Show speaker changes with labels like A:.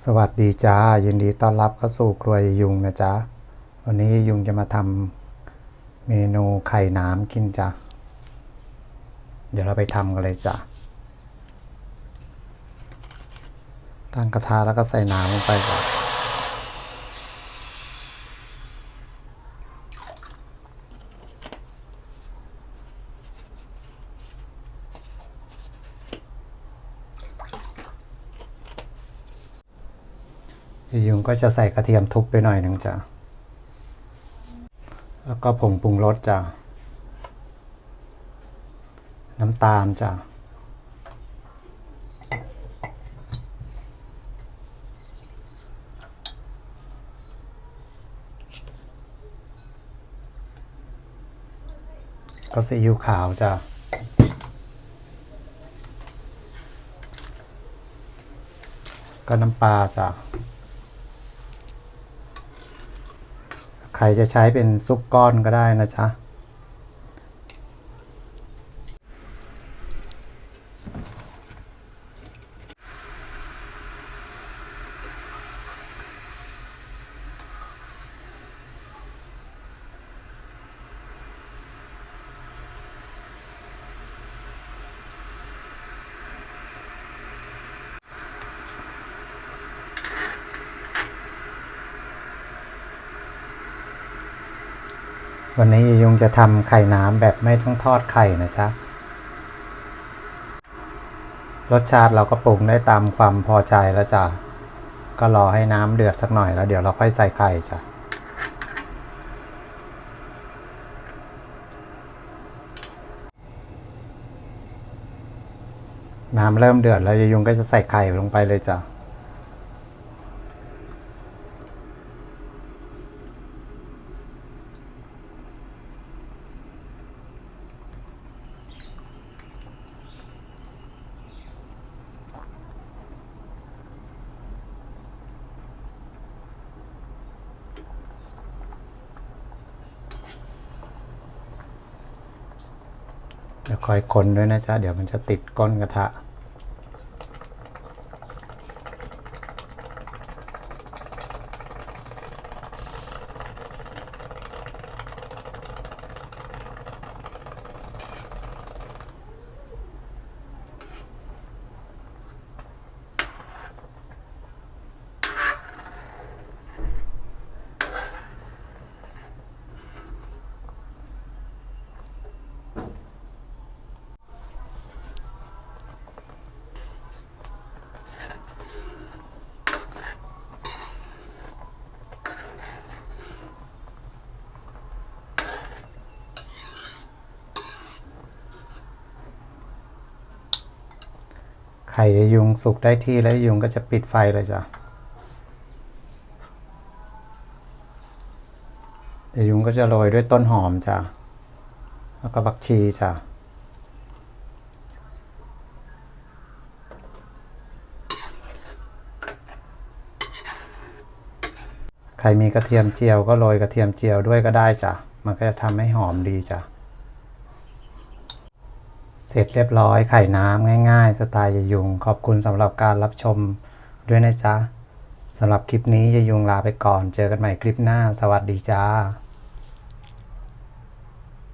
A: สวัสดีจ้ายินดีต้อนรับเข้าสู่ครัวยุงนะจ๊ะวันนี้ยุงจะมาทำเมนูไข่น้ำกินจ้ะเดี๋ยวเราไปทำกันเลยจ้ะตั้งกระทะแล้วก็ใส่น้ำลงไปก่อน ยายยุงก็จะใส่กระเทียมทุบไปหน่อยหนึ่งจ้ะ แล้วก็ผงปรุงรสจ้ะ น้ำตาลจ้ะ ก็ซีอิ๊วขาวจ้ะก็น้ำปลาจ้ะ ครจะใช้เป็นซุปก้อนก็ได้นะจ๊ะ วันนี้ยุงจะทำไข่น้ำแบบไม่ต้องทอดไข่นะจ๊ะ รสชาติเราก็ปรุงได้ตามความพอใจแล้วจ้ะ ก็รอให้น้ำเดือดสักหน่อยแล้วเดี๋ยวเราค่อยใส่ไข่จ้ะ น้ำเริ่มเดือดแล้วยายยุงก็จะใส่ไข่ลงไปเลยจ้ะ จะคอยคนด้วยนะจ๊ะ เดี๋ยวมันจะติดก้นกระทะ ไข่ยุงสุกได้ที่แล้วยุงก็จะปิดไฟเลยจ้ะเดี๋ยวยุงก็จะโรยด้วยต้นหอมจ้ะ แล้วก็บักชีจ้ะ ใครมีกระเทียมเจียวก็โรยกระเทียมเจียวด้วยก็ได้จ้ะ มันก็จะทำให้หอมดีจ้ะ เสร็จเรียบร้อยไข่น้ำง่ายๆ สไตล์ยยยุง ขอบคุณสำหรับการรับชมด้วยนะจ๊ะสำหรับคลิปนี้ยยุงลาไปก่อน เจอกันใหม่คลิปหน้า สวัสดีจ้า